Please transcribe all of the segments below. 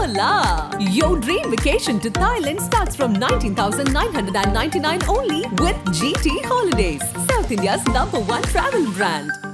Hola! Your dream vacation to Thailand starts from 19,999 only with GT Holidays, South India's number one travel brand.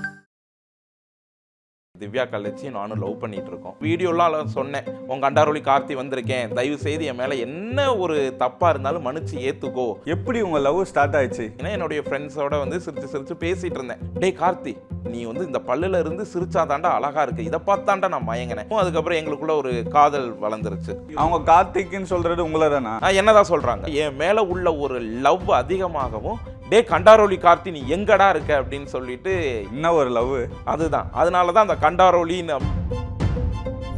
Divya கலைச்சி நானும் love பண்ணிட்டு இருக்கோம் வீடியோலாம் சொன்னேன். உங்க அண்டாரோலி கார்த்தி வந்திருக்கேன். தயவு செய்து என் மேல என்ன ஒரு தப்பா இருந்தாலும் மன்னிச்சு ஏத்துக்கோ. எப்படி உங்க லவ் ஸ்டார்ட் ஆயிடுச்சு? ஏன்னா என்னுடைய ஃப்ரெண்ட்ஸோட வந்து சிரிச்சு சிரிச்சு பேசிட்டு இருந்தேன். டேய் கார்த்தி நீ வந்து இந்த பல்லுல இருந்து சிரிச்சாதாண்டா அழகா இருக்கு. இதை பார்த்தாண்டா நான் மயங்கினேன். அதுக்கப்புறம் எங்களுக்குள்ள ஒரு காதல் வளர்ந்துருச்சு. அவங்க கார்த்திக்னு சொல்றது உங்களை தானா என்னதான் சொல்றாங்க. என் மேல உள்ள ஒரு லவ் அதிகமாகவும் டே கண்டாரோலி கார்த்தி நீ எங்கடா இருக்க அப்படின்னு சொல்லிட்டு என்ன ஒரு லவ் அதுதான். அதனால தான் அந்த கண்டாரோலின்னு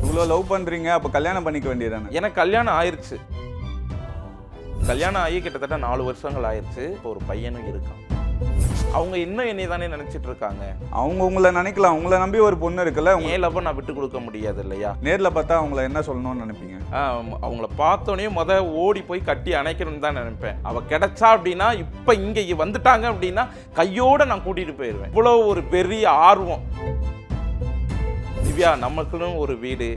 இவ்வளோ லவ் பண்றீங்க அப்ப கல்யாணம் பண்ணிக்க வேண்டியதானே எனக்கு கல்யாணம் ஆயிருச்சு. கல்யாணம் ஆகி கிட்டத்தட்ட நாலு வருஷங்கள் ஆயிருச்சு. இப்போ ஒரு பையனும் இருக்கான். அவங்க இன்னும் என்னை தானே நினைச்சிட்டு இருக்காங்க அவங்க உங்களை நினைக்கலாம் உங்களை நம்பி ஒரு பொண்ணு இருக்குல்ல உங்க ஏன் லவ் நான் விட்டு கொடுக்க முடியாது இல்லையா? நேர்ல பார்த்தா அவங்கள என்ன சொல்லணும்னு நினைப்பீங்க? அவங்கள பார்த்தோன்னே முத ஓடி போய் கட்டி அணைக்கணும்னு தான் நினைப்பேன். அவ கிடைச்சா அப்படின்னா இப்ப இங்க வந்துட்டாங்க அப்படின்னா கையோட நான் கூட்டிட்டு போயிடுவேன் இவ்வளவு ஒரு பெரிய ஆர்வம். திவ்யா நமக்குன்னு ஒரு வீடு.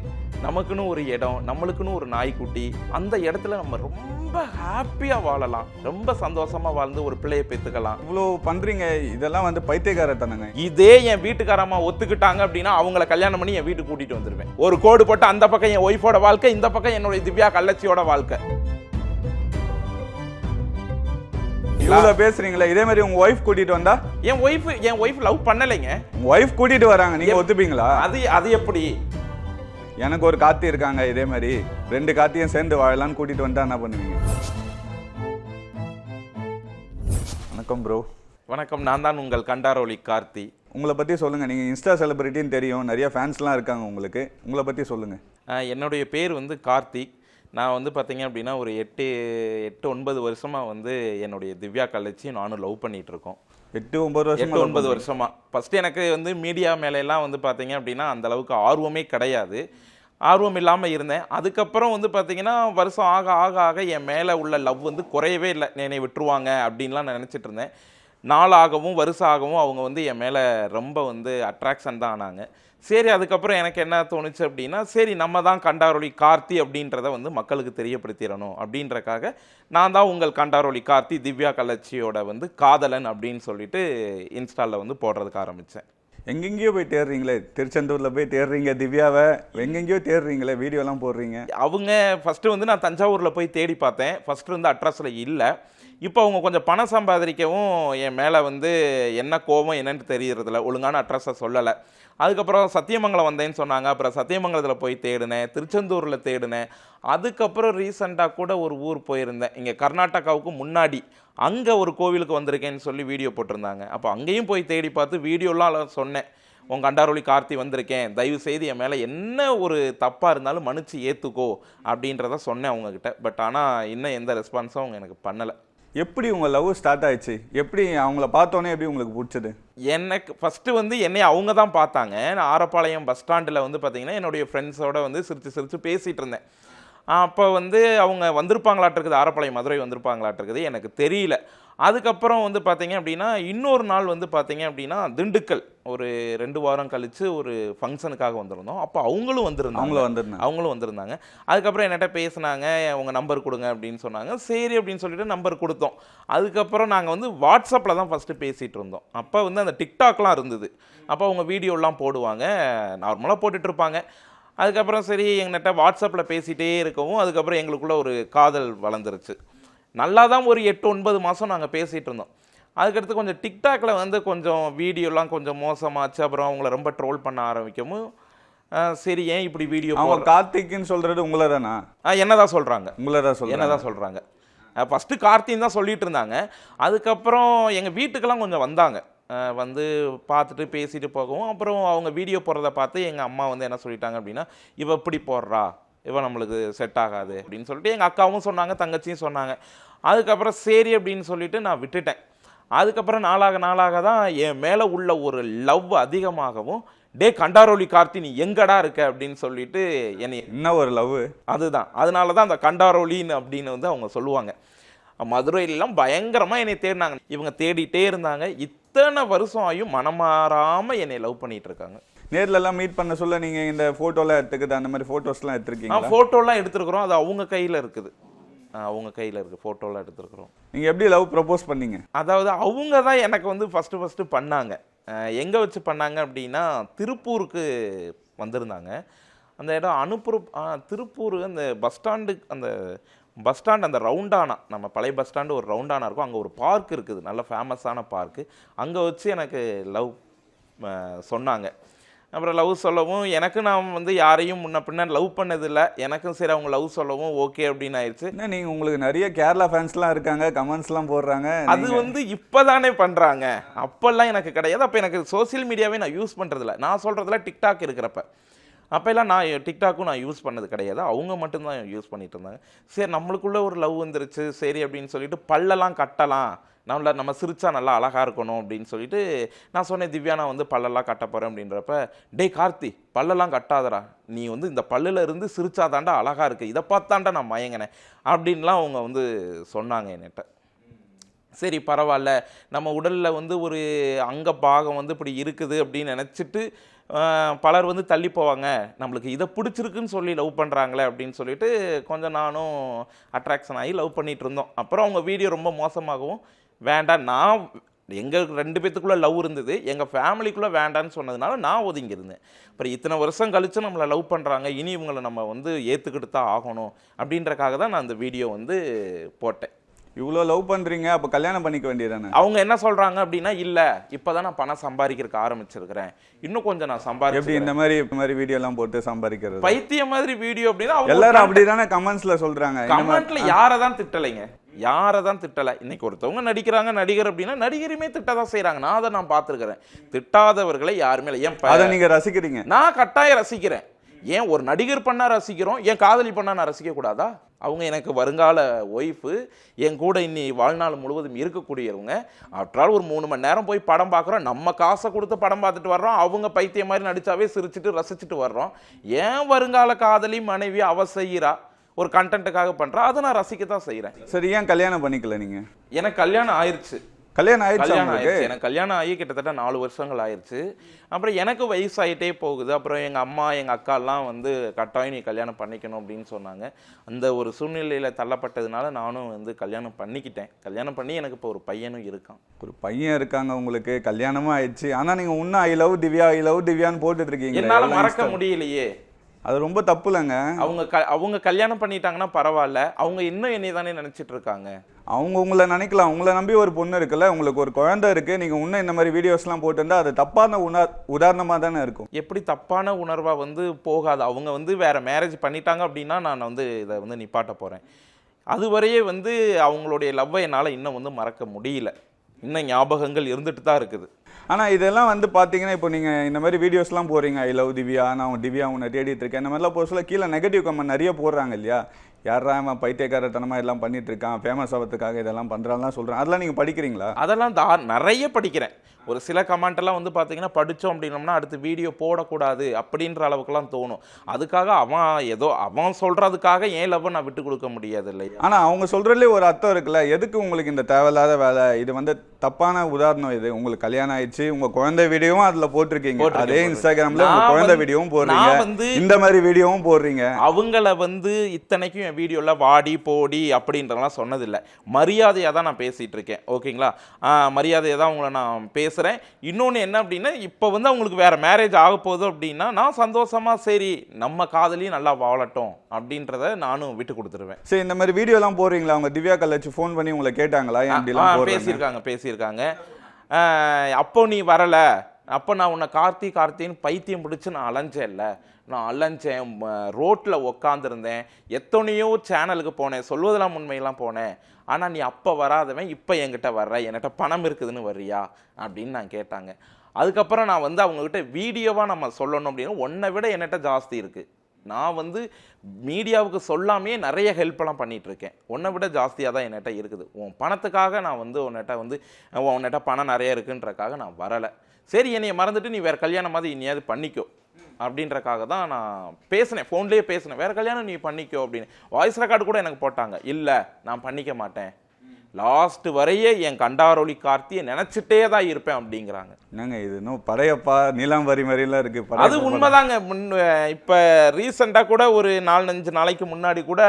நமக்குன்னு ஒரு இடம் நம்மளுக்குன்னு ஒரு நாய்க்குட்டி அந்த இடத்துல நம்ம ரொம்ப ஹாப்பியா வாழலாம். ரொம்ப சந்தோஷமா வாழ்ந்து ஒரு பிள்ளையை பெற்றுக்கலாம். இவ்வளோ பண்றீங்க. இதெல்லாம் வந்து பைத்தியக்காரத்தனங்க இதே என் வீட்டுக்காரம்மா ஒத்துக்கிட்டாங்க அப்படின்னா அவங்கள கல்யாணம் பண்ணி என் வீட்டுக்கு கூட்டிட்டு வந்துருவேன். ஒரு கோடு போட்டு அந்த பக்கம் என் ஒய்ஃபோட வாழ்க்கை இந்த பக்கம் என்னுடைய திவ்யா கள்ளச்சியோட வாழ்க்கை. இவ்வளோ பேசுறீங்களே. இதே மாதிரி உங்க ஒய்ஃப் கூட்டிட்டு வந்தா? என் ஒய்ஃப் என் ஒய்ஃப் லவ் பண்ணலைங்க. ஒய்ஃப் கூட்டிட்டு வராங்க. நீங்க ஒத்துப்பீங்களா? அது அது எப்படி? எனக்கு ஒரு காத்தி இருக்காங்க இதே மாதிரி. ரெண்டு காத்தியும் சேர்ந்து வாழலாம்னு கூட்டிட்டு வந்தா என்ன பண்ணுவீங்க? வணக்கம் ப்ரோ வணக்கம் நான் தான் உங்கள் கண்டாரோலி கார்த்தி. உங்களை பத்தி சொல்லுங்க. நீங்க இன்ஸ்டா செலிபிரிட்டின்னு தெரியும். நிறைய ஃபேன்ஸ்லாம் இருக்காங்க உங்களுக்கு. உங்களை பத்தி சொல்லுங்க. ஆஹ் என்னுடைய பேர் வந்து கார்த்திக் நான் வந்து பார்த்தீங்க அப்படின்னா ஒரு எட்டு எட்டு ஒன்பது வருஷமாக வந்து என்னுடைய திவ்யா கலைச்சி நானும் லவ் பண்ணிட்டு இருக்கோம். எட்டு ஒன்பது வருஷம் எட்டு ஒன்பது வருஷமா. ஃபர்ஸ்ட் எனக்கு வந்து மீடியா மேலெல்லாம் வந்து பார்த்தீங்க அப்படின்னா அந்த அளவுக்கு ஆர்வமே கிடையாது. ஆர்வம் இல்லாமல் இருந்தேன். அதுக்கப்புறம் வந்து பார்த்தீங்கன்னா வருஷம் ஆக ஆக ஆக என் மேலே உள்ள லவ் வந்து குறையவே இல்லை. என்னை விட்டுருவாங்க அப்படின்லாம் நான் நினச்சிட்டு இருந்தேன். நாளாகவும் வருஷம் ஆகவும் அவங்க வந்து என் மேலே ரொம்ப வந்து அட்ராக்ஷன் தான் ஆனாங்க. சரி அதுக்கப்புறம் எனக்கு என்ன தோணுச்சு அப்படின்னா சரி நம்ம தான் கண்டாரொலி கார்த்தி அப்படின்றத வந்து மக்களுக்கு தெரியப்படுத்திடணும் அப்படின்றக்காக நான் தான் உங்கள் கண்டாரொலி கார்த்தி திவ்யா கலர்ச்சியோட வந்து காதலன் அப்படின்னு சொல்லிட்டு இன்ஸ்டாலில் வந்து போடுறதுக்கு ஆரம்பித்தேன் எங்கெங்கேயோ போய் தேடுறீங்களே திருச்செந்தூரில் போய் தேடுறீங்க திவ்யாவை எங்கெங்கேயோ தேடுறீங்களே வீடியோலாம் போடுறீங்க. அவங்க ஃபஸ்ட்டு வந்து நான் தஞ்சாவூரில் போய் தேடி பார்த்தேன். ஃபஸ்ட்டு வந்து அட்ரஸில் இல்லை. இப்போ அவங்க கொஞ்சம் பணம் சம்பாதிக்கவும் என் மேலே வந்து என்ன கோபம் என்னன்னு தெரியறதில்ல. ஒழுங்கான அட்ரஸை சொல்லலை. அதுக்கப்புறம் சத்தியமங்கலம் வந்தேன்னு சொன்னாங்க. அப்புறம் சத்தியமங்கலத்தில் போய் தேடினேன். திருச்செந்தூரில் தேடினேன். அதுக்கப்புறம் ரீசண்டாக கூட ஒரு ஊர் போயிருந்தேன். இங்கே கர்நாடகாவுக்கு முன்னாடி. அங்கே ஒரு கோவிலுக்கு வந்திருக்கேன்னு சொல்லி வீடியோ போட்டிருந்தாங்க. அப்போ அங்கேயும் போய் தேடி பார்த்து வீடியோலாம் சொன்னேன். உங்கள் அண்டாரோலி கார்த்தி வந்திருக்கேன். தயவு செய்து என் மேலே என்ன ஒரு தப்பாக இருந்தாலும் மன்னிச்சு ஏற்றுக்கோ அப்படின்றத சொன்னேன் அவங்கக்கிட்ட பட் ஆனால் இன்னும் எந்த ரெஸ்பான்ஸும் அவங்க எனக்கு பண்ணலை. எப்படி உங்கள் லவ் ஸ்டார்ட் ஆயிடுச்சு? எப்படி அவங்கள பார்த்தோன்னே எப்படி உங்களுக்கு பிடிச்சது? எனக்கு ஃபஸ்ட்டு வந்து என்னை அவங்க தான் பார்த்தாங்க. நான் ஆரப்பாளையம் பஸ் ஸ்டாண்டில் வந்து பார்த்தீங்கன்னா என்னுடைய ஃப்ரெண்ட்ஸோட வந்து சிரித்து சிரித்து பேசிகிட்டு இருந்தேன். அப்போ வந்து அவங்க வந்திருப்பாங்களாட்டிருக்குது ஆரப்பாளையம் மதுரை வந்திருப்பாங்களாட்டிருக்குது எனக்கு தெரியல. அதுக்கப்புறம் வந்து பார்த்தீங்க அப்படின்னா இன்னொரு நாள் வந்து பார்த்தீங்க அப்படின்னா திண்டுக்கல். ஒரு ரெண்டு வாரம் கழித்து ஒரு ஃபங்க்ஷனுக்காக வந்திருந்தோம். அப்போ அவங்களும் வந்திருந்தாங்க. அவங்களும் வந்திருந்தாங்க. அவங்களும் வந்திருந்தாங்க. அதுக்கப்புறம் என்கிட்ட பேசுனாங்க உங்கள் நம்பர் கொடுங்க அப்படின்னு சொன்னாங்க. சரி அப்படின்னு சொல்லிட்டு நம்பர் கொடுத்தோம். அதுக்கப்புறம் நாங்கள் வந்து வாட்ஸ்அப்பில் தான் ஃபஸ்ட்டு பேசிகிட்டு இருந்தோம். அப்போ வந்து அந்த டிக்டாக்லாம் இருந்தது. அப்போ அவங்க வீடியோலாம் போடுவாங்க. நார்மலாக போட்டுட்டு இருப்பாங்க. அதுக்கப்புறம் சரி எங்கிட்ட வாட்ஸ்அப்பில் பேசிகிட்டே இருக்கவும் அதுக்கப்புறம் எங்களுக்குள்ள ஒரு காதல் வளர்ந்துருச்சு. நல்லா தான் ஒரு எட்டு ஒன்பது மாதம் நாங்கள் பேசிகிட்டு இருந்தோம். அதுக்கடுத்து கொஞ்சம் டிக்டாக்ல வந்து கொஞ்சம் வீடியோலாம் கொஞ்சம் மோசமாச்சு அப்புறம் அவங்கள ரொம்ப ட்ரோல் பண்ண ஆரம்பிக்கவும் சரி ஏன் இப்படி வீடியோ அவங்க கார்த்திக்னு சொல்றது உங்களை தானா என்னதான் சொல்கிறாங்க உங்களை தான் சொல்றேன் என்னதான் சொல்கிறாங்க ஃபஸ்ட்டு கார்த்தின்னு தான் சொல்லிட்டு இருந்தாங்க. அதுக்கப்புறம் எங்கள் வீட்டுக்கெல்லாம் கொஞ்சம் வந்தாங்க. வந்து பார்த்துட்டு பேசிட்டு போகவும் அப்புறம் அவங்க வீடியோ போடுறத பார்த்து எங்கள் அம்மா வந்து என்ன சொல்லிட்டாங்க அப்படின்னா இவ இப்படி போடுறா. இவ நம்மளுக்கு செட் ஆகாது அப்படின்னு சொல்லிட்டு எங்கள் அக்காவும் சொன்னாங்க தங்கச்சியும் சொன்னாங்க. அதுக்கப்புறம் சரி அப்படின்னு சொல்லிட்டு நான் விட்டுட்டேன். அதுக்கப்புறம் நாளாக நாளாக தான் என் மேலே உள்ள ஒரு லவ் அதிகமாகவும் டே கண்டாரோலி கார்த்தி நீ எங்கடா இருக்க? அப்படின்னு சொல்லிட்டு என்னை என்ன ஒரு லவ்? அதுதான். அதனால தான் அந்த கண்டாரோலின்னு அப்படின்னு வந்து அவங்க சொல்லுவாங்க. மதுரையிலலாம் பயங்கரமாக என்னை தேடினாங்க. இவங்க தேடிட்டே இருந்தாங்க. இத்தனை வருஷம் ஆயும் மனமாறாமல் என்னை லவ் பண்ணிட்டு இருக்காங்க. நேர்ல எல்லாம் மீட் பண்ண சொல்ல நீங்க இந்த போட்டோலாம் எடுத்துக்கிட்டு அந்த மாதிரி போட்டோஸ்லாம் ஆ எடுத்திருக்கீங்களா ஃபோட்டோலாம் எடுத்துருக்குறோம். அது அவங்க கையில் இருக்குது. அவங்க கையில் இருக்குது ஃபோட்டோலாம் எடுத்துருக்குறோம். நீங்க எப்படி லவ் ப்ரப்போஸ் பண்ணீங்க? அதாவது அவங்க தான் எனக்கு வந்து ஃபஸ்ட்டு ஃபஸ்ட்டு பண்ணாங்க. எங்கே வச்சு பண்ணாங்க அப்படின்னா திருப்பூருக்கு வந்திருந்தாங்க. அந்த இடம் அனுப்புற திருப்பூர் அந்த பஸ் ஸ்டாண்டு அந்த பஸ் ஸ்டாண்ட் அந்த ரவுண்டானா நம்ம பழைய பஸ் ஸ்டாண்டு ஒரு ரவுண்டானா இருக்கும். அங்கே ஒரு பார்க் இருக்குது. நல்ல ஃபேமஸான பார்க்கு அங்கே வச்சு எனக்கு லவ் சொன்னாங்க. அப்புறம் லவ் சொல்லவும் எனக்கு நான் வந்து யாரையும் முன்ன பின்ன லவ் பண்ணதில்லை. எனக்கும் சரி அவங்க லவ் சொல்லவும் ஓகே அப்படின்னு ஆயிடுச்சு என்ன நீங்க உங்களுக்கு நிறைய கேரளா ஃபேன்ஸ்லாம் இருக்காங்க கமெண்ட்ஸ்லாம் போடுறாங்க அது வந்து இப்போதானே பண்றாங்க. அப்பெல்லாம் எனக்கு கிடையாது. அப்போ எனக்கு சோஷியல் மீடியாவே நான் யூஸ் பண்றதில்ல. நான் சொல்றதுல டிக்டாக் இருக்கிறப்ப. அப்போல்லாம் நான் டிக்டாக்கும் நான் யூஸ் பண்ணது கிடையாது. அவங்க மட்டும்தான் யூஸ் பண்ணிட்டு இருந்தாங்க. சரி நம்மளுக்குள்ள ஒரு லவ் வந்துருச்சு. சரி அப்படின்னு சொல்லிட்டு பல்லெல்லாம் கட்டலாம். நம்மள நம்ம சிரிச்சா நல்லா அழகாக இருக்கணும் அப்படின்னு சொல்லிட்டு நான் சொன்னேன் திவ்யா நான் வந்து பல்லெல்லாம் கட்ட போகிறேன் அப்படின்றப்ப டேய் கார்த்தி பல்லெல்லாம் கட்டாதடா. நீ வந்து இந்த பல்லில் இருந்து சிரிச்சாதாண்டா அழகாக இருக்கு. இதை பார்த்தாண்டா நான் மயங்கினேன். அப்படின்லாம் அவங்க வந்து சொன்னாங்க என்கிட்ட சரி பரவாயில்ல. நம்ம உடலில் வந்து ஒரு அங்க பாகம் வந்து இப்படி இருக்குது அப்படின்னு நினச்சிட்டு பலர் வந்து தள்ளி போவாங்க. நம்மளுக்கு இதை பிடிச்சிருக்குன்னு சொல்லி லவ் பண்ணுறாங்களே அப்படின்னு சொல்லிட்டு கொஞ்சம் நானும் அட்ராக்ஷன் ஆகி லவ் பண்ணிகிட்டு இருந்தோம். அப்புறம் அவங்க வீடியோ ரொம்ப மோசமாகவும் வேண்டாம் நான் எங்கள் ரெண்டு பேத்துக்குள்ளே லவ் இருந்தது எங்கள் ஃபேமிலிக்குள்ளே வேண்டான்னு சொன்னதுனால நான் ஒதுங்கியிருந்தேன். அப்புறம் இத்தனை வருஷம் கழித்து நம்மளை லவ் பண்ணுறாங்க இனி இவங்களை நம்ம வந்து ஏற்றுக்கிட்டு தான் ஆகணும் அப்படின்றக்காக தான் நான் அந்த வீடியோ வந்து போட்டேன். இவ்வளோ லவ் பண்றீங்க அப்ப கல்யாணம் பண்ணிக்க வேண்டியதானே அவங்க என்ன சொல்றாங்க அப்படின்னா இல்ல இப்பதான் நான் பணம் சம்பாதிக்கிறதுக்கு ஆரம்பிச்சிருக்கிறேன். இன்னும் கொஞ்சம் நான் எப்படி சம்பாதிச்சு இந்த மாதிரி இந்த மாதிரி வீடியோ எல்லாம் போட்டு சம்பாதிக்கிறது? பைத்திய மாதிரி வீடியோ அப்படின்னா எல்லாரும் அப்படிதானே கமெண்ட்ஸ்ல சொல்றாங்க. இந்த மாதிரி- கமெண்ட்ல யாரை தான் திட்டலைங்க? யாரை தான் திட்டலை? இன்னைக்கு ஒருத்தவங்க நடிக்கிறாங்க நடிகர் அப்படின்னா நடிகருமே திட்ட தான் செய்றாங்க. நான் அதை நான் பார்த்துருக்கிறேன். திட்டாதவர்களை யாருமே இல்லை. ஏன் அதை நீங்க ரசிக்கிறீங்க. நான் கட்டாயம் ரசிக்கிறேன். ஏன் ஒரு நடிகர் பண்ணா ரசிக்கிறோம்? ஏன் காதலி பண்ணா நான் ரசிக்க கூடாதா? அவங்க எனக்கு வருங்கால ஒய்ஃபு. என் கூட இன்னி வாழ்நாள் முழுவதும் இருக்கக்கூடியவங்க. ஆஃப்டரால் ஒரு மூணு மணி நேரம் போய் படம் பார்க்குறோம். நம்ம காசை கொடுத்து படம் பார்த்துட்டு வர்றோம். அவங்க பைத்தியம் மாதிரி நடிச்சாவே சிரிச்சிட்டு ரசிச்சுட்டு வர்றோம். ஏன் வருங்கால காதலி மனைவி அவ செய்கிறா ஒரு கண்டென்ட்டுக்காக பண்றா. அதை நான் ரசிக்க தான் செய்கிறேன் சரி ஏன் கல்யாணம் பண்ணிக்கல நீங்க? எனக்கு கல்யாணம் ஆயிருச்சு. கல்யாணம் ஆயிடுச்சா கல்யாணம் ஆயிடுச்சு. எனக்கு கல்யாணம் ஆகி கிட்டத்தட்ட நாலு வருஷங்கள் ஆயிடுச்சு அப்புறம் எனக்கு வயசாயிட்டே போகுது. அப்புறம் எங்கள் அம்மா எங்கள் அக்காலாம் வந்து கட்டாயம் நீ கல்யாணம் பண்ணிக்கணும் அப்படின்னு சொன்னாங்க. அந்த ஒரு சூழ்நிலையில் தள்ளப்பட்டதுனால நானும் வந்து கல்யாணம் பண்ணிக்கிட்டேன். கல்யாணம் பண்ணி எனக்கு இப்போ ஒரு பையனும் இருக்கான். ஒரு பையன் இருக்காங்க உங்களுக்கு. கல்யாணமும் ஆயிடுச்சு. ஆனா நீங்க இன்னும் I love Divya I love திவ்யான்னு போட்டுட்டு இருக்கீங்க என்னால் மறக்க முடியலையே. அது ரொம்ப தப்புலங்க. அவங்க க அவங்க கல்யாணம் பண்ணிட்டாங்கன்னா பரவாயில்ல. அவங்க இன்னும் என்னை தானே நினச்சிட்டு இருக்காங்க. அவங்க உங்களை நினைக்கலாம். உங்களை நம்பி ஒரு பொண்ணு இருக்குல்ல உங்களுக்கு ஒரு குழந்தை இருக்கு நீங்க இன்னும் இந்த மாதிரி வீடியோஸ்லாம் போட்டிருந்தா அது தப்பான உணர் உதாரணமா தானே இருக்கும். எப்படி தப்பான உணர்வா வந்து போகாது. அவங்க வந்து வேற மேரேஜ் பண்ணிட்டாங்க அப்படின்னா நான் வந்து இதை வந்து நிப்பாட்ட போறேன். அதுவரையே வந்து அவங்களுடைய லவ்வை என்னால் இன்னும் வந்து மறக்க முடியல. இன்னும் ஞாபகங்கள் இருந்துட்டு தான் இருக்குது. ஆனா இதெல்லாம் வந்து பாத்தீங்கன்னா இப்போ நீங்க இந்த மாதிரி வீடியோஸ்லாம் போறீங்க ஐ லவ் திவ்யா நான் திவ்யா உன்னை தேடிட்டு இருக்கேன். இந்த மாதிரிலாம் போக சொல்ல கீழே நெகட்டிவ் கமெண்ட் நிறைய போடுறாங்க இல்லையா? யாரா அவன் பைத்தியக்காரத்தனமா எல்லாம் பண்ணிட்டு இருக்கான் ஃபேமஸ் ஆகிறதுக்காக இதெல்லாம் பண்றான்லாம் சொல்றான். அதெல்லாம் நீங்க படிக்கிறீங்களா? அதெல்லாம் தா நிறைய படிக்கிறேன். ஒரு சில கமெண்ட் எல்லாம் வந்து பார்த்தீங்கன்னா படித்தோம் அப்படின்னோம்னா அடுத்து வீடியோ போடக்கூடாது அப்படின்ற அளவுக்குலாம் தோணும். அதுக்காக அவன் ஏதோ அவன் சொல்றதுக்காக ஏன் லவ் நான் விட்டு கொடுக்க முடியாது இல்லையா? ஆனா அவங்க சொல்றதுலே ஒரு அர்த்தம் இருக்குல்ல. எதுக்கு உங்களுக்கு இந்த தேவையில்லாத வேலை? இது வந்து தப்பான உதாரணம் இது. உங்களுக்கு கல்யாணம் ஆயிடுச்சு உங்க குழந்தை வீடியோவும் அதுல போட்டிருக்கீங்க. அதே. இன்ஸ்டாகிராம்ல உங்க குழந்தை வீடியோவும் போடுறீங்க. வந்து- இந்த மாதிரி வீடியோவும் போடுறீங்க. அவங்கள வந்து இத்தனைக்கும் என் வீடியோவில் வாடி போடி அப்படின்றலாம் சொன்னதில்லை. மரியாதையாக தான் நான் பேசிகிட்டு இருக்கேன். ஓகேங்களா? மரியாதையாக தான் அவங்கள நான் பேசுகிறேன் இன்னொன்று என்ன அப்படின்னா இப்போ வந்து அவங்களுக்கு வேறு மேரேஜ் ஆக போகுது அப்படின்னா நான் சந்தோஷமாக சரி நம்ம காதலியும் நல்லா வாழட்டும் அப்படின்றத நானும் விட்டு கொடுத்துருவேன். சரி இந்த மாதிரி வீடியோ எல்லாம் போடுறீங்களா? அவங்க திவ்யா கல்லாச்சு ஃபோன் பண்ணி உங்களை கேட்டாங்களா? பேசியிருக்காங்க பேசியிருக்காங்க. அப்போ நீ வரலை. அப்போ நான் உன்னை கார்த்தி கார்த்தின்னு பைத்தியம் பிடிச்சி நான் அலைஞ்சேன்ல. நான் அலைஞ்சேன் ரோட்டில் உக்காந்துருந்தேன். எத்தனையோ சேனலுக்கு போனேன் சொல்வதெல்லாம் உண்மையெல்லாம் போனேன். ஆனால் நீ அப்போ வராதவன் இப்போ என்கிட்ட வர்ற என்கிட்ட பணம் இருக்குதுன்னு வர்றியா? அப்படின்னு நான் கேட்டாங்க. அதுக்கப்புறம் நான் வந்து அவங்கக்கிட்ட வீடியோவாக நம்ம சொல்லணும் அப்படின்னா உன்னை விட என்கிட்ட ஜாஸ்தி இருக்குது நான் வந்து மீடியாவுக்கு சொல்லாமே நிறைய ஹெல்ப்லாம் பண்ணிகிட்ருக்கேன் இருக்கேன் உன்னை விட ஜாஸ்தியாக தான் என்கிட்ட இருக்குது. உன் பணத்துக்காக நான் வந்து உன்னிட்ட வந்து உன்னிட்ட பணம் நிறைய இருக்குன்றக்காக நான் வரலை. சரி என்னையை மறந்துட்டு நீ வேறு கல்யாணம் மாதிரி இனியாவது பண்ணிக்கோ. அப்படின்றக்காக தான் நான் பேசினேன். ஃபோன்லேயே பேசினேன். வேறு கல்யாணம் நீ பண்ணிக்கோ அப்படின்னு. வாய்ஸ் ரெக்கார்டு கூட எனக்கு போட்டாங்க. இல்லை நான் பண்ணிக்க மாட்டேன். லாஸ்ட் வரையே என் கண்டாரொளி கார்த்தியை நினைச்சிட்டே தான் இருப்பேன் அப்படிங்கிறாங்க. என்னங்க இது? இன்னும் படையப்பா நீலாம்பரி மாதிரிலாம் இருக்கு. அது உண்மைதாங்க. முன் இப்போ ரீசெண்டாக கூட ஒரு நாலஞ்சு நாளைக்கு முன்னாடி கூட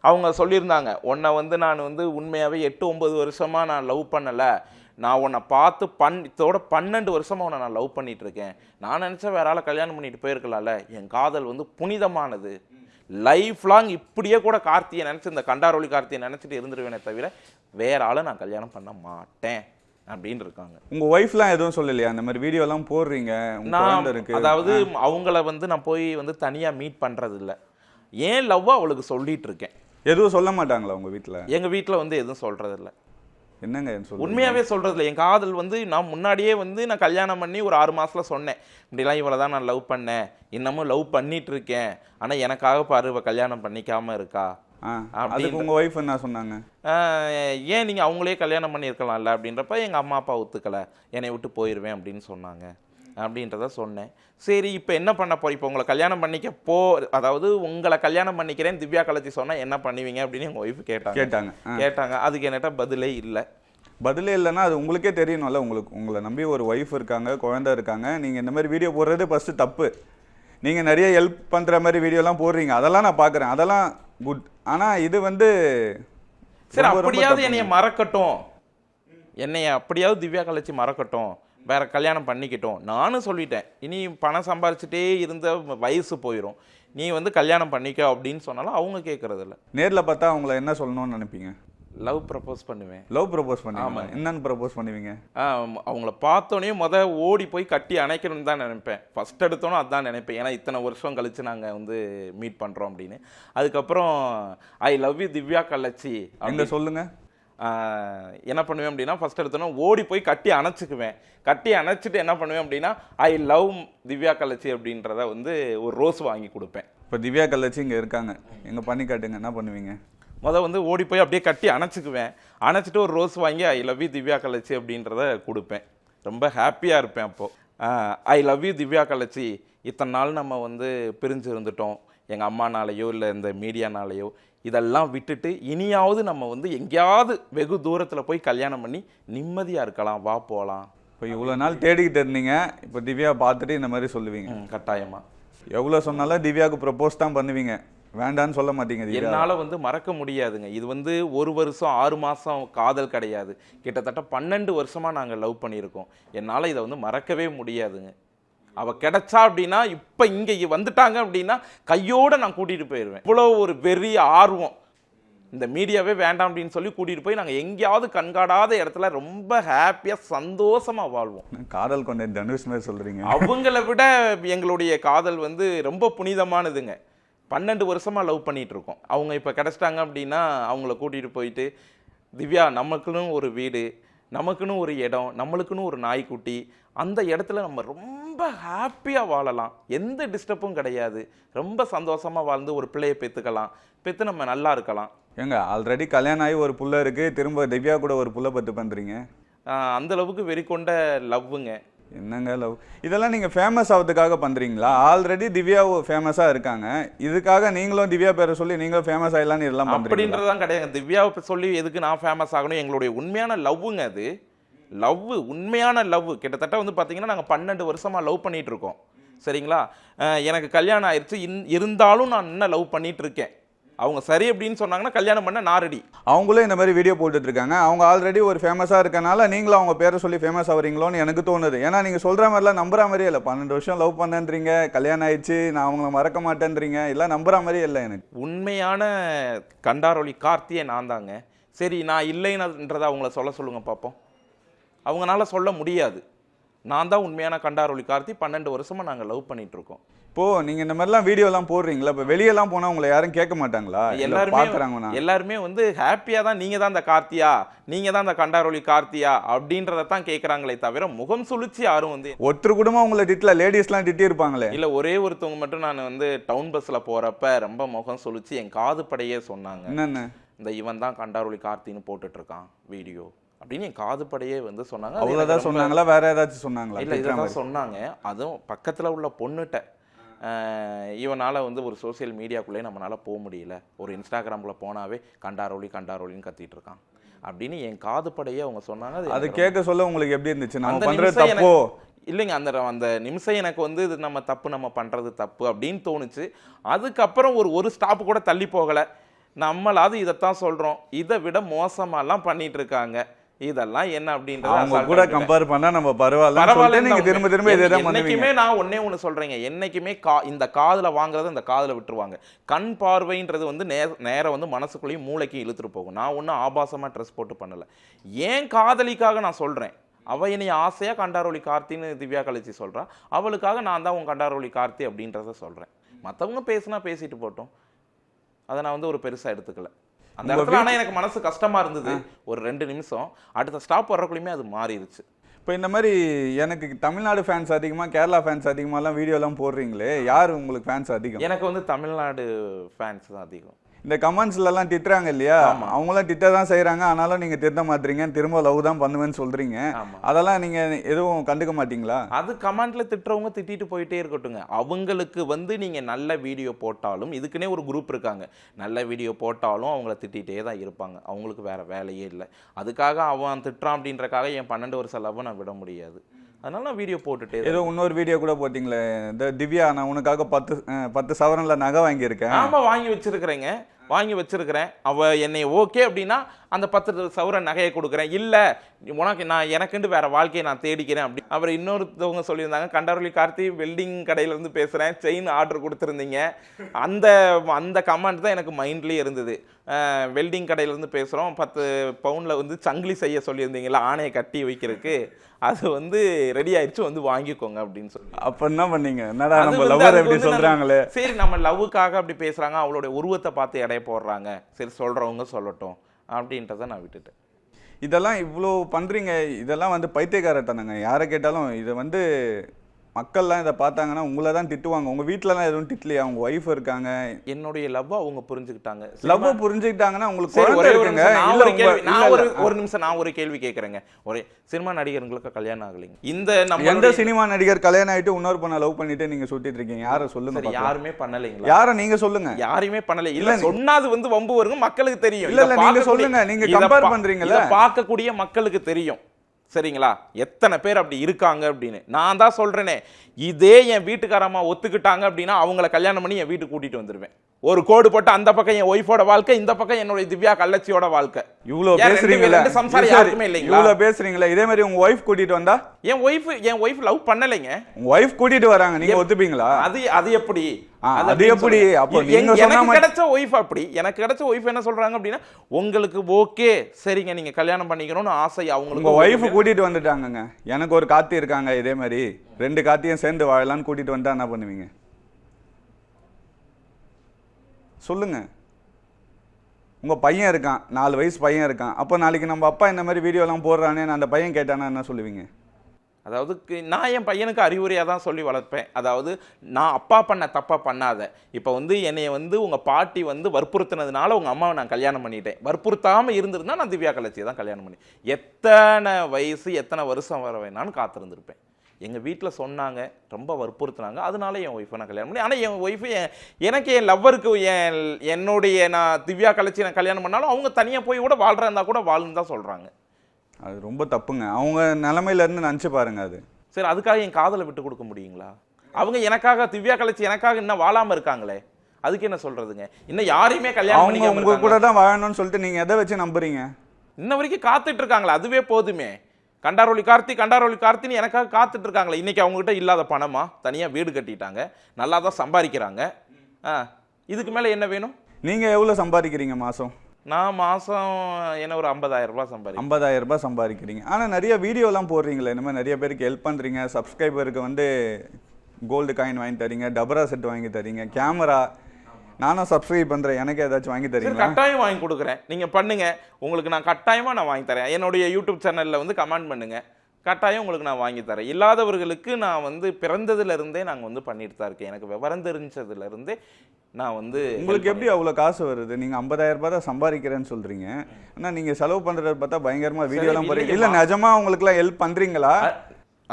அவங்க சொல்லியிருந்தாங்க. உன்னை வந்து நான் வந்து உண்மையாகவே எட்டு ஒன்பது வருஷமாக நான் லவ் பண்ணலை. நான் உன்னை பார்த்து பன் இதோட பன்னெண்டு வருஷமாக உன்னை நான் லவ் பண்ணிட்டு இருக்கேன். நான் நினச்சா வேற ஆளை கல்யாணம் பண்ணிட்டு போயிருக்கலாம்ல. என் காதல் வந்து புனிதமானது. லைஃப் லாங் இப்படியே கூட கார்த்தியை நினச்சி இந்த கண்டாரொளி கார்த்தியை நினச்சிட்டு இருந்துருவேனே தவிர வேற ஆளை நான் கல்யாணம் பண்ண மாட்டேன் அப்படின்னு இருக்காங்க. உங்க ஒய்ஃப்லாம் எதுவும் சொல்லலையா? அந்த மாதிரி வீடியோ எல்லாம் போடுறீங்க நான் அதாவது அவங்கள வந்து நான் போய் வந்து தனியா மீட் பண்றது இல்ல ஏன் லவ் அவளுக்கு சொல்லிட்டு இருக்கேன். எதுவும் சொல்ல மாட்டாங்களா உங்க வீட்ல? எங்க வீட்ல வந்து எதுவும் சொல்றது இல்ல என்னங்க சொல்றது இல்ல என் காதல் வந்து நான் முன்னாடியே வந்து நான் கல்யாணம் பண்ணி ஒரு ஆறு மாசத்துல சொன்னேன். இப்படிலாம் இவளை தான் நான் லவ் பண்ணேன். இன்னமும் லவ் பண்ணிட்டு இருக்கேன் ஆனா எனக்காக பாரு கல்யாணம் பண்ணிக்காம இருக்கா? அதுக்கு உங்க ஒய்ஃப் என்ன சொன்னாங்க? ஏன் நீங்கள் அவங்களே கல்யாணம் பண்ணியிருக்கலாம்ல அப்படின்றப்ப எங்கள் அம்மா அப்பா ஒத்துக்கலை. என்னை விட்டு போயிடுவேன் அப்படின்னு சொன்னாங்க. அப்படின்றத சொன்னேன். சரி இப்போ என்ன பண்ண போற? இப்போ உங்களை கல்யாணம் பண்ணிக்க போ அதாவது உங்களை கல்யாணம் பண்ணிக்கிறேன் திவ்யா கலச்சி சொன்னால் என்ன பண்ணுவீங்க அப்படின்னு எங்கள் ஒய்ஃப் கேட்டாங்க. கேட்டாங்க. கேட்டாங்க. அதுக்கு என்கிட்ட பதிலே இல்லை. பதிலே இல்லைன்னா அது உங்களுக்கே தெரியணும்ல. உங்களுக்கு உங்களை நம்பி ஒரு ஒய்ஃப் இருக்காங்க குழந்தை இருக்காங்க. நீங்கள் இந்த மாதிரி வீடியோ போடுறது ஃபஸ்ட்டு தப்பு. நீங்கள் நிறைய ஹெல்ப் பண்ணுற மாதிரி வீடியோலாம் போடுறீங்க. அதெல்லாம் நான் பார்க்குறேன். அதெல்லாம் குட் ஆனால் இது வந்து சரி அப்படியாவது. என்னைய மறக்கட்டும். என்னைய அப்படியாவது திவ்யா கலைச்சி மறக்கட்டும். வேற கல்யாணம் பண்ணிக்கிட்டோம். நானும் சொல்லிட்டேன் இனி பணம் சம்பாரிச்சுட்டே இருந்த வயசு போயிடும் நீ வந்து கல்யாணம் பண்ணிக்க அப்படின்னு சொன்னாலும் அவங்க கேட்கறது இல்ல. நேரில் பார்த்தா அவங்கள என்ன சொல்லணும்னு நினைப்பீங்க? லவ் ப்ரப்போஸ் பண்ணுவேன். லவ் ப்ரப்போஸ் பண்ணுவீங்க என்னன்னு ப்ரப்போஸ் பண்ணுவீங்க? அவங்கள பார்த்தோன்னே முத ஓடி போய் கட்டி அணைக்கணும்னு தான் நினைப்பேன். ஃபர்ஸ்ட் எடுத்தோன்னே அதான் நினைப்பேன். ஏன்னா இத்தனை வருஷம் கழிச்சு நாங்கள் வந்து மீட் பண்ணுறோம் அப்படின்னு. அதுக்கப்புறம் ஐ லவ் யூ திவ்யா கள்ளச்சி எங்க சொல்லுங்க? ஆஹ் என்ன பண்ணுவேன் அப்படின்னா ஃபர்ஸ்ட் எடுத்தோன்னா ஓடி போய் கட்டி அணைச்சிக்குவேன். கட்டி அணைச்சிட்டு என்ன பண்ணுவேன் அப்படின்னா ஐ லவ் திவ்யா கலச்சி அப்படின்றத வந்து ஒரு ரோஸ் வாங்கி கொடுப்பேன். இப்போ திவ்யா கல்லச்சி இங்கே இருக்காங்க. எங்க பண்ணி காட்டுங்க என்ன பண்ணுவீங்க? முத வந்து ஓடி போய் அப்படியே கட்டி அணைச்சிக்குவேன். அணைச்சிட்டு ஒரு ரோஸ் வாங்கி ஐ லவ் யூ திவ்யா கலச்சி அப்படின்றத கொடுப்பேன். ரொம்ப ஹாப்பியாக இருப்பேன் அப்போது ஐ லவ் யூ திவ்யா கலச்சி இத்தனை நாள் நம்ம வந்து பிரிஞ்சு இருந்துட்டோம். எங்கள் அம்மானாலேயோ இல்லை இந்த மீடியானாலேயோ இதெல்லாம் விட்டுட்டு இனியாவது நம்ம வந்து எங்கேயாவது வெகு தூரத்தில் போய் கல்யாணம் பண்ணி நிம்மதியாக இருக்கலாம். வா போகலாம் இப்போ இவ்வளோ நாள் தேடிக்கிட்டு இருந்தீங்க. இப்போ திவ்யா பார்த்துட்டு இந்த மாதிரி சொல்லுவீங்க. கட்டாயமாக எவ்வளோ சொன்னாலும் திவ்யாவுக்கு ப்ரப்போஸ் தான் பண்ணுவீங்க. வேண்டான்னு சொல்ல மாட்டீங்க என்னால வந்து மறக்க முடியாதுங்க. இது வந்து ஒரு வருஷம் ஆறு மாசம் காதல் கிடையாது. கிட்டத்தட்ட பன்னெண்டு வருஷமா நாங்க லவ் பண்ணியிருக்கோம். என்னால இதை வந்து மறக்கவே முடியாதுங்க. அவ கிடைச்சா அப்படின்னா இப்ப இங்க வந்துட்டாங்க அப்படின்னா கையோட நான் கூட்டிட்டு போயிடுவேன் இவ்வளோ ஒரு பெரிய ஆர்வம். இந்த மீடியாவே வேண்டாம் அப்படின்னு சொல்லி கூட்டிட்டு போய் நாங்க எங்கேயாவது கண்காடாத இடத்துல ரொம்ப ஹாப்பியா சந்தோஷமா வாழ்வோம். காதல் கொண்ட தனுஷ் மாதிரி சொல்றீங்க. அவங்கள விட எங்களுடைய காதல் வந்து ரொம்ப புனிதமானதுங்க. பன்னெண்டு வருஷமா லவ் பண்ணிட்டு இருக்கோம் அவங்க இப்போ கிடைச்சிட்டாங்க அப்படின்னா அவங்கள கூட்டிட்டு போயிட்டு திவ்யா நமக்குன்னு ஒரு வீடு. நமக்குன்னு ஒரு இடம் நம்மளுக்குன்னு ஒரு நாய்க்குட்டி அந்த இடத்துல நம்ம ரொம்ப ஹாப்பியாக வாழலாம். எந்த டிஸ்டர்பும் கிடையாது. ரொம்ப சந்தோஷமா வாழ்ந்து ஒரு பிள்ளையை பெற்றுக்கலாம் பெற்று நம்ம நல்லா இருக்கலாம். ஏங்க ஆல்ரெடி கல்யாணம் ஆகி ஒரு புள்ள இருக்கு. திரும்ப திவ்யா கூட ஒரு புள்ள பத்து பண்றீங்க? ஆஹ் அந்த அளவுக்கு வெறி கொண்ட லவ்வுங்க என்னங்க லவ் இதெல்லாம் நீங்கள் ஃபேமஸ் ஆகிறதுக்காக பண்ணுறீங்களா ஆல்ரெடி திவ்யா ஃபேமஸாக இருக்காங்க. இதுக்காக நீங்களும் திவ்யா பேரை சொல்லி நீங்களும் ஃபேமஸ் ஆயிடலாம்னு இதெல்லாம் அப்படின்றது அப்படின்றதான் கிடையாது. திவ்யாவை சொல்லி எதுக்கு நான் ஃபேமஸ் ஆகணும்? எங்களுடைய உண்மையான லவ்வுங்க அது. லவ் உண்மையான லவ் கிட்டத்தட்ட வந்து பார்த்தீங்கன்னா நாங்கள் பன்னெண்டு வருஷமாக லவ் பண்ணிகிட்ருக்கோம் சரிங்களா? எனக்கு கல்யாணம் ஆயிடுச்சு இன் இருந்தாலும் நான் இன்னும் லவ் பண்ணிகிட்ருக்கேன் அவங்க சரி அப்படின்னு சொன்னாங்கன்னா கல்யாணம் பண்ண நான் ரெடி அவங்களும் இந்த மாதிரி வீடியோ போட்டுட்டு இருக்காங்க அவங்க ஆல்ரெடி ஒரு ஃபேமஸாக இருக்கனால நீங்களும் அவங்க பேரை சொல்லி ஃபேமஸ் ஆகுறீங்களோன்னு எனக்கு தோணுது. ஏன்னா நீங்கள் சொல்கிற மாதிரிலாம் நம்புற மாதிரியே இல்லை. பன்னெண்டு வருஷம் லவ் பண்ணன்றீங்க கல்யாணம் ஆயிடுச்சு நான் அவங்கள மறக்க மாட்டேன்றீங்க எல்லாம் நம்புற மாதிரியே இல்லை எனக்கு. உண்மையான கண்டாரொளி கார்த்தியே நான் தாங்க. சரி நான் இல்லைன்றதை அவங்கள சொல்ல சொல்லுங்க பார்ப்போம் அவங்களால சொல்ல முடியாது. நான் தான் உண்மையான கண்டாரொளி. கார்த்தி பன்னெண்டு வருஷமா நாங்கள் லவ் பண்ணிட்டு இருக்கோம் இப்போது நீங்கள் இந்த மாதிரிலாம் வீடியோலாம் போடுறீங்களா? இப்போ வெளியெல்லாம் போனால் உங்களை யாரும் கேட்க மாட்டாங்களா? எல்லாருமே பார்க்குறாங்கண்ணா எல்லாருமே வந்து ஹாப்பியா தான் நீங்க தான் இந்த கார்த்தியா நீங்க தான் இந்த கண்டாரொளி கார்த்தியா அப்படின்றத தான் கேக்குறாங்களே தவிர முகம் சுழிச்சு யாரும் வந்து ஒருத்தர் குடும்பம் உங்களை திட்டல லேடிஸ்லாம் திட்டி இருப்பாங்களே இல்ல ஒரே ஒருத்தவங்க மட்டும் நான் வந்து டவுன் பஸ்ல போறப்ப ரொம்ப முகம் சுழிச்சு என் காது படையே சொன்னாங்க. என்னென்ன? இந்த இவன் தான் கண்டாரொளி கார்த்தின்னு போட்டுட்டு இருக்கான் வீடியோ அப்படின்னு என் காது படையே வந்து சொன்னாங்க. அவ்வளோதான் ரொம்ப- சொன்னாங்களா? வேற ஏதாச்சும் சொன்னாங்களா? இல்ல இதான்? சொன்னாங்க. அதுவும் பக்கத்துல உள்ள பொண்ணுட்ட. இவனால் வந்து ஒரு சோஷியல் மீடியாக்குள்ளே நம்மளால் போக முடியல. ஒரு இன்ஸ்டாகிராமில் போனாவே கண்டாரோலி கண்டாரோலின்னு கத்திட்டு இருக்கான். அப்படின்னு என் காதுப்படையே அவங்க சொன்னாங்க. அது கேட்க சொல்ல உங்களுக்கு எப்படி இருந்துச்சு? நம்ம நிமிஷம் தப்போ? இல்லைங்க அந்த அந்த நிமிஷம் எனக்கு வந்து இது நம்ம தப்பு நம்ம பண்றது தப்பு அப்படின்னு தோணுச்சு. அதுக்கப்புறம் ஒரு ஒரு ஸ்டாப் கூட தள்ளி போகல. நம்மளாவது இதைத்தான் சொல்றோம். இதை விட மோசமாலாம் பண்ணிட்டு இருக்காங்க. இதெல்லாம் என்ன அப்படின்றத அவங்க கூட. கம்பேர் பண்ணா நம்ம பரவாயில்ல பரவாயில்ல நீங்க திரும்ப திரும்ப இதே தான் பண்ணுவீங்க. என்னைக்குமே நான் ஒண்ணே ஒண்ணு சொல்றேங்க. என்னைக்குமே கா இந்த காதுல வாங்குறத இந்த காதுல விட்டுருவாங்க. கண் பார்வைன்றது வந்து நே நேரம் வந்து மனசுக்குள்ளேயும் மூளைக்கும் இழுத்துட்டு போகும். நான் ஒன்றும் ஆபாசமா ட்ரெஸ் போட்டு பண்ணல. ஏன் காதலிக்காக நான் சொல்றேன்? அவ என்னை ஆசையா கண்டாரோலி கார்த்தின்னு திவ்யா கழிச்சு சொல்றா. அவளுக்காக நான் தான் உன் கண்டாரோலி கார்த்தி அப்படின்றத சொல்றேன். மத்தவங்க பேசுனா பேசிட்டு போட்டோம். அதை நான் வந்து ஒரு பெருசா எடுத்துக்கல. அந்த இடத்துல ஆனா எனக்கு மனசு கஷ்டமா இருந்தது. ஒரு ரெண்டு நிமிஷம். அடுத்த ஸ்டாப் வர்றக்குள்ளயுமே அது மாறிடுச்சு இப்போ இந்த மாதிரி எனக்கு தமிழ்நாடு ஃபேன்ஸ் அதிகமா கேரளா ஃபேன்ஸ் அதிகமாலாம் வீடியோலாம் போடுறீங்களே? யார் உங்களுக்கு ஃபேன்ஸ் அதிகம்? எனக்கு வந்து தமிழ்நாடு ஃபேன்ஸ் தான் அதிகம். இந்த கமெண்ட்ஸ்ல எல்லாம் திட்டுறாங்க இல்லையா. அவங்களாம் திட்ட தான் செய்றாங்க. ஆனாலும் நீங்க திருத்த மாட்டீங்க. திரும்ப லவ் தான் பண்ணுவேன்னு சொல்றீங்க. ஆமா. அதெல்லாம் நீங்க எதுவும் கண்டுக்க மாட்டீங்களா? அது கமெண்ட்ல திட்டுறவங்க திட்டிட்டு போயிட்டே இருக்கட்டுங்க அவங்களுக்கு வந்து நீங்க நல்ல வீடியோ போட்டாலும் இதுக்குன்னே ஒரு குரூப் இருக்காங்க. நல்ல வீடியோ போட்டாலும் அவங்கள திட்டிகிட்டே தான் இருப்பாங்க. அவங்களுக்கு வேற வேலையே இல்லை. அதுக்காக அவன் திட்டுறான் அப்படின்றக்காக என் பன்னெண்டு வருஷம் லவ் நான் விட முடியாது. அதனால நான் வீடியோ போட்டுட்டே ஏதோ இன்னொரு வீடியோ கூட போட்டீங்களே. இந்த திவ்யா நான் உனக்காக பத்து பத்து சவரன்ல நகை வாங்கியிருக்கேன். ஆமா வாங்கி வச்சிருக்கிறேங்க. வாங்கி வச்சிருக்கிறேன். அவள் என்னை ஓகே அப்படின்னா அந்த பத்து சவர நகையை கொடுக்குறேன். இல்லை உனக்கு நான் எனக்குண்டு வேறு வாழ்க்கையை நான் தேடிக்கிறேன் அப்படி. அவர் இன்னொருத்தவங்க சொல்லியிருந்தாங்க கண்டாரொலி கார்த்தி வெல்டிங் கடையிலேருந்து பேசுகிறேன் செயின் ஆர்டர் கொடுத்துருந்தீங்க. அந்த அந்த கமெண்ட் தான் எனக்கு மைண்ட்லேயே இருந்தது. வெல்டிங் கடையில இருந்து பேசுறோம். பத்து பவுன்ல வந்து சங்கிலி செய்ய சொல்லியிருந்தீங்களா ஆணையை கட்டி வைக்கிறதுக்கு. அது வந்து ரெடி ஆயிடுச்சு வந்து வாங்கிக்கோங்க அப்படின்னு சொல்லி. அப்ப என்ன பண்ணீங்க? என்னடா நம்ம லவ்வர் எப்படி சொல்றாங்களே? சரி நம்ம லவ்வுக்காக அப்படி பேசுறாங்க அவளுடைய உருவத்தை பார்த்து எடைய போடுறாங்க. சரி சொல்றவங்க சொல்லட்டும் அப்படின்றத நான் விட்டுட்டேன். இதெல்லாம் இவ்வளோ பண்றீங்க. இதெல்லாம் வந்து பைத்தியக்காரத்தனங்க. யாரை கேட்டாலும் இதை வந்து மக்கள்லாம் இதை பார்த்தாங்கன்னா உங்களை தான் திட்டுவாங்க. உங்க வீட்டிலலாம் எதுவும் திட்டலையா? உங்க ஒய்ஃப் இருக்காங்க. என்னுடைய லவ் அவங்க புரிஞ்சுக்கிட்டாங்க. லவ் புரிஞ்சுக்கிட்டாங்கன்னா உங்களுக்கு ஒரே ஒரு நான் ஒரு ஒரு நிமிஷம் நான் ஒரு கேள்வி கேட்கறேங்க. ஒரே சினிமா நடிகர்களுக்கு கல்யாணம் ஆகலைங்க. இந்த எந்த நம்ம சினிமா நடிகர் கல்யாணம் ஆயிட்டு இன்னொரு பொண்ணை லவ் பண்ணிட்டு நீங்க சுத்திட்டு இருக்கீங்க? யாரை சொல்லுங்க. யாருமே பண்ணலைங்களா? யாரை நீங்க சொல்லுங்க. யாரையுமே பண்ணல. இல்ல சொன்னாது வந்து வம்பு வருங்க மக்களுக்கு தெரியும். இல்ல, இல்ல, நீங்க பார்க்கக்கூடிய- சொல்லுங்க. நீங்க இத compare பா- பண்றீங்கல்ல? இத பார்க்கக்கூடிய மக்களுக்கு தெரியும். சரிங்களா? எத்தனை பேர் அப்படி இருக்காங்க அப்படின்னு. நான் தான் சொல்றேனே. இதே என் வீட்டுக்காரம்மா ஒத்துக்கிட்டாங்க அப்படின்னா அவங்கள கல்யாணம் பண்ணி என் வீட்டுக்கு கூட்டிட்டு வந்துருவேன். ஒரு கோடு போட்டு அந்த பக்கம் என் ஒய்ஃபோட வாழ்க்கை இந்த பக்கம் என்னுடைய திவ்யா கள்ளச்சியோட வாழ்க்கை. இவ்வளோ பேசுறீங்களா? சம்சாரம் யாருக்குமே இல்லைங்களா? இவ்வளோ பேசுறீங்களா. இதே மாதிரி உங்க ஒய்ஃப் கூட்டிட்டு வந்தா? என் ஒய்ஃப் என் ஒய்ஃப் லவ் பண்ணலைங்க. உங்க ஒய்ஃப் கூட்டிட்டு வராங்க. நீங்க ஒத்துப்பீங்களா? அது அது எப்படி? அது எப்படி? அப்போ நீங்க எனக்கு கிடைச்ச ஒய்ஃப் அப்படி. எனக்கு கிடைச்ச ஒய்ஃப் என்ன சொல்றாங்க அப்படின்னா உங்களுக்கு ஓகே சரிங்க நீங்க கல்யாணம் பண்ணிக்கணும்னு ஆசை அவங்களுக்கு ஒய்ஃப் கூட்டிகிட்டு வந்துட்டாங்கங்க. எனக்கு ஒரு காத்தி இருக்காங்க இதே மாதிரி ரெண்டு காத்தியும் சேர்ந்து வாழலாம்னு கூட்டிகிட்டு வந்தா என்ன பண்ணுவீங்க? சொல்லுங்க. உங்கள் பையன் இருக்கான். நாலு வயசு பையன் இருக்கான். அப்போ நாளைக்கு நம்ம அப்பா இந்த மாதிரி வீடியோலாம் போடுறானே அந்த பையன் கேட்டானா என்ன சொல்லுவீங்க? அதாவது நான் என் பையனுக்கு அறிவுரையாக தான் சொல்லி வளர்ப்பேன். அதாவது நான் அப்பா பண்ண தப்பாக பண்ணாத. இப்போ வந்து என்னை வந்து உங்கள் பாட்டி வந்து வற்புறுத்தினதுனால உங்கள் அம்மாவை நான் கல்யாணம் பண்ணிட்டேன். வற்புறுத்தாமல் இருந்திருந்தா நான் திவ்யா கலச்சியை தான் கல்யாணம் பண்ணி எத்தனை வயசு எத்தனை வருஷம் வர வேணான்னு காத்திருந்திருப்பேன். எங்கள் வீட்டில் சொன்னாங்க ரொம்ப வற்புறுத்துனாங்க. அதனால என் ஒய்ஃபை நான் கல்யாணம் பண்ணி ஆனால் என் ஒய்ஃபு என் எனக்கு என் லவ்வருக்கு என் என்னுடைய நான் திவ்யா கலைச்சி நான் கல்யாணம் பண்ணாலும் அவங்க தனியாக போய் கூட வாழ்கிறா இருந்தால் கூட வாழுன்னு தான் சொல்கிறாங்க அது ரொம்ப தப்புங்க. அவங்க நிலமையில இருந்து நினச்சி பாருங்க அது. சரி அதுக்காக என் காதலை விட்டு கொடுக்க முடியுங்களா? அவங்க எனக்காக திவ்யா கலைச்சி எனக்காக இன்னும் வாழாம இருக்காங்களே? அதுக்கு என்ன சொல்றதுங்க? இன்னும் யாரையுமே கல்யாணம் அவங்க உங்க கூட. தான் வாழணும்னு சொல்லிட்டு நீங்க எதை வச்சு நம்புறீங்க? இன்ன வரைக்கும் காத்துட்டு இருக்காங்களா அதுவே போதுமே. கண்டாரோலி கார்த்தி கண்டாரோலி கார்த்தின்னு எனக்காக காத்துட்டு இருக்காங்களே. இன்னைக்கு அவங்க கிட்ட இல்லாத பணமா? தனியா வீடு கட்டிட்டாங்க. நல்லா தான் சம்பாதிக்கிறாங்க. ஆ இதுக்கு மேல என்ன வேணும்? நீங்க எவ்வளவு சம்பாதிக்கிறீங்க மாசம்? நான் மாசம் என்ன ஒரு 50000 ரூபாய் சம்பாதிக்கிறேன். ஐம்பதாயிரம் ரூபாய் சம்பாதிக்கிறீங்க. ஆனால் நிறைய வீடியோலாம் போடுறீங்களே இந்த மாதிரி நிறைய பேருக்கு ஹெல்ப் பண்ணுறீங்க சப்ஸ்கிரைபருக்கு வந்து கோல்டு காயின் வாங்கி தரீங்க டபரா செட் வாங்கி தரீங்க கேமரா நானும் சப்ஸ்கிரைப் பண்ணுறேன் எனக்கு ஏதாச்சும் வாங்கி சரி தரீங்களா? கட்டாயம் வாங்கி கொடுக்குறேன். நீங்க பண்ணுங்க. உங்களுக்கு நான் கட்டாயமா நான் வாங்கி தரேன். என்னுடைய யூடியூப் சேனல்ல வந்து கமெண்ட் பண்ணுங்க. கட்டாயம் உங்களுக்கு நான் வாங்கி தரேன். இல்லாதவர்களுக்கு நான் வந்து பிறந்ததுல இருந்தே நாங்க வந்து பண்ணிட்டு தான் இருக்கேன். எனக்கு விவரம் தெரிஞ்சதுல இருந்தே நான் வந்து உங்களுக்கு எப்படி அவ்வளோ காசு வருது? நீங்கள் ஐம்பதாயிரம் ரூபாய் தான் சம்பாதிக்கிறேன்னு சொல்கிறீங்க ஆனால் நீங்கள் செலவு பண்ணுறத பார்த்தா பயங்கரமாக வீடியோலாம் போடுறீங்க. இல்லை இல்லைங்கம்மா. நிஜமா உங்களுக்குலாம் ஹெல்ப் பண்ணுறீங்களா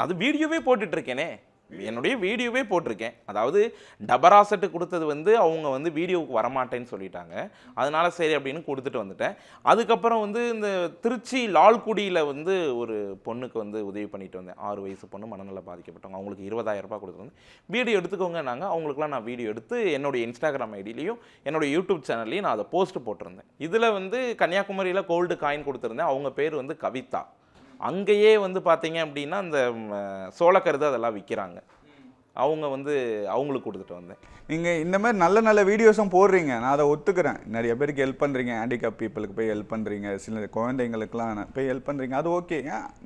அது வீடியோவே போட்டுட்டு இருக்கேனே. என்னுடைய வீடியோவே போட்டிருக்கேன். அதாவது டபரா செட்டு கொடுத்தது வந்து அவங்க வந்து வீடியோவுக்கு வரமாட்டேன்னு சொல்லிட்டாங்க. அதனால சரி அப்படின்னு கொடுத்துட்டு வந்துட்டேன். அதுக்கப்புறம் வந்து இந்த திருச்சி லால்குடியில் வந்து ஒரு பொண்ணுக்கு வந்து உதவி பண்ணிட்டு வந்தேன். ஆறு வயசு பொண்ணு மனநல பாதிக்கப்பட்டவங்க. அவங்களுக்கு இருபதாயிரம் ரூபாய் கொடுத்து வந்து வீடியோ எடுத்துக்கோங்க நாங்கள் அவங்களுக்குலாம் நான் வீடியோ எடுத்து என்னுடைய இன்ஸ்டாகிராம் ஐடியிலையும் என்னுடைய யூடியூப் சேனல்லையும் நான் அதை போஸ்ட் போட்டிருந்தேன். இதில் வந்து கன்னியாகுமரியில் கோல்டு காயின் கொடுத்துருந்தேன். அவங்க பேர் வந்து கவிதா. அங்கேயே வந்து பார்த்தீங்க அப்படின்னா அந்த சோளக்கருது அதெல்லாம் விற்கிறாங்க. அவங்க வந்து அவங்களுக்கு கொடுத்துட்டு வந்தேன். நீங்கள் இந்த மாதிரி நல்ல நல்ல வீடியோஸும் போடுறீங்க. நான் அதை ஒத்துக்கிறேன். நிறைய பேருக்கு ஹெல்ப் பண்ணுறீங்க ஹேண்டிகேப் பீப்புளுக்கு போய் ஹெல்ப் பண்ணுறீங்க சில குழந்தைங்களுக்குலாம் போய் ஹெல்ப் பண்ணுறீங்க அது ஓகே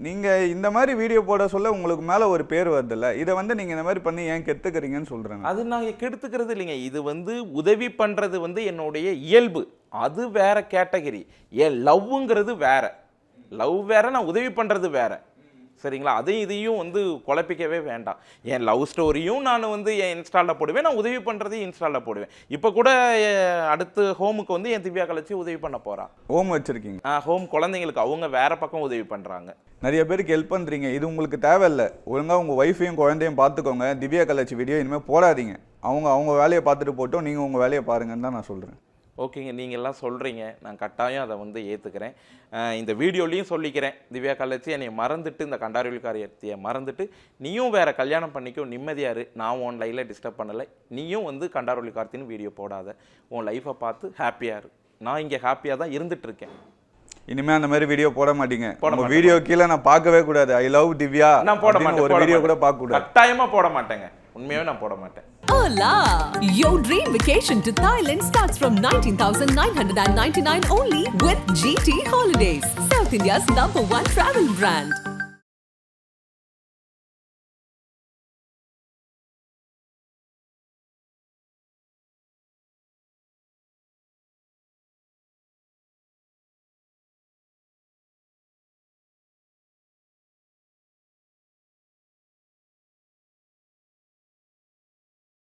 நீங்கள் இந்த மாதிரி வீடியோ போட சொல்ல உங்களுக்கு மேலே ஒரு பேர் வருதுல்ல. இதை வந்து நீங்கள் இந்த மாதிரி பண்ணி ஏன் கெத்துக்கிறீங்கன்னு சொல்கிறேன் அது நான் கெடுத்துக்கிறது இல்லைங்க. இது வந்து உதவி பண்ணுறது வந்து என்னுடைய இயல்பு. அது வேற கேட்டகரி என் லவ்வுங்கிறது வேற. லவ் வேற நான் உதவி பண்ணுறது வேற. சரிங்களா? அதையும் இதையும் வந்து குழப்பிக்கவே வேண்டாம். என் லவ் ஸ்டோரியும் நான் வந்து என் இன்ஸ்டாலில் போடுவேன். நான் உதவி பண்ணுறதையும் இன்ஸ்டாலில் போடுவேன். இப்போ கூட அடுத்து ஹோமுக்கு வந்து என் திவ்யா கழிச்சு உதவி பண்ண போறா. ஹோம் வச்சுருக்கீங்க. ஹோம் குழந்தைங்களுக்கு அவங்க வேற பக்கம் உதவி பண்ணுறாங்க நிறைய பேருக்கு ஹெல்ப் பண்ணுறீங்க இது உங்களுக்கு தேவையில்ல. ஒழுங்காக உங்கள் ஒய்ஃபையும் குழந்தையும் பார்த்துக்கோங்க. திவ்யா கலாச்சி வீடியோ இனிமேல் போடாதீங்க. அவங்க அவங்க வேலையை பார்த்துட்டு போட்டோம். நீங்கள் உங்கள் வேலையை பாருங்கன்னு தான் நான் சொல்கிறேன் ஓகேங்க நீங்கள் எல்லாம் சொல்கிறீங்க நான் கட்டாயம் அதை வந்து ஏற்றுக்கிறேன் இந்த வீடியோலையும் சொல்லிக்கிறேன். திவ்யா கள்ளச்சி என்னை மறந்துட்டு இந்த கண்டாரிவில் காரியத்தையை மறந்துட்டு நீயும் வேற கல்யாணம் பண்ணிக்கோ நிம்மதியா இரு. நான் உன் லைஃப்பில் டிஸ்டர்ப் பண்ணலை. நீயும் வந்து கண்டாரொலி கார்த்தின்னு வீடியோ போடாத. உன் லைஃப்பை பார்த்து ஹாப்பியாக இரு. நான் இங்கே ஹாப்பியாக தான் இருந்துட்டு இருக்கேன் இனிமே அந்த மாதிரி வீடியோ போட மாட்டீங்க. மாட்டேன். வீடியோ கீழே நான் பார்க்கவே கூடாது. ஐ லவ் திவ்யா நான் போட மாட்டேன் ஒரு வீடியோ கூட. பார்க்க கூடாது. கட்டாயமா போட மாட்டேங்க. உண்மையாவே நான் போட மாட்டேன் Hola! Your dream vacation to Thailand starts from 19,999 only with GT Holidays, South India's number one travel brand.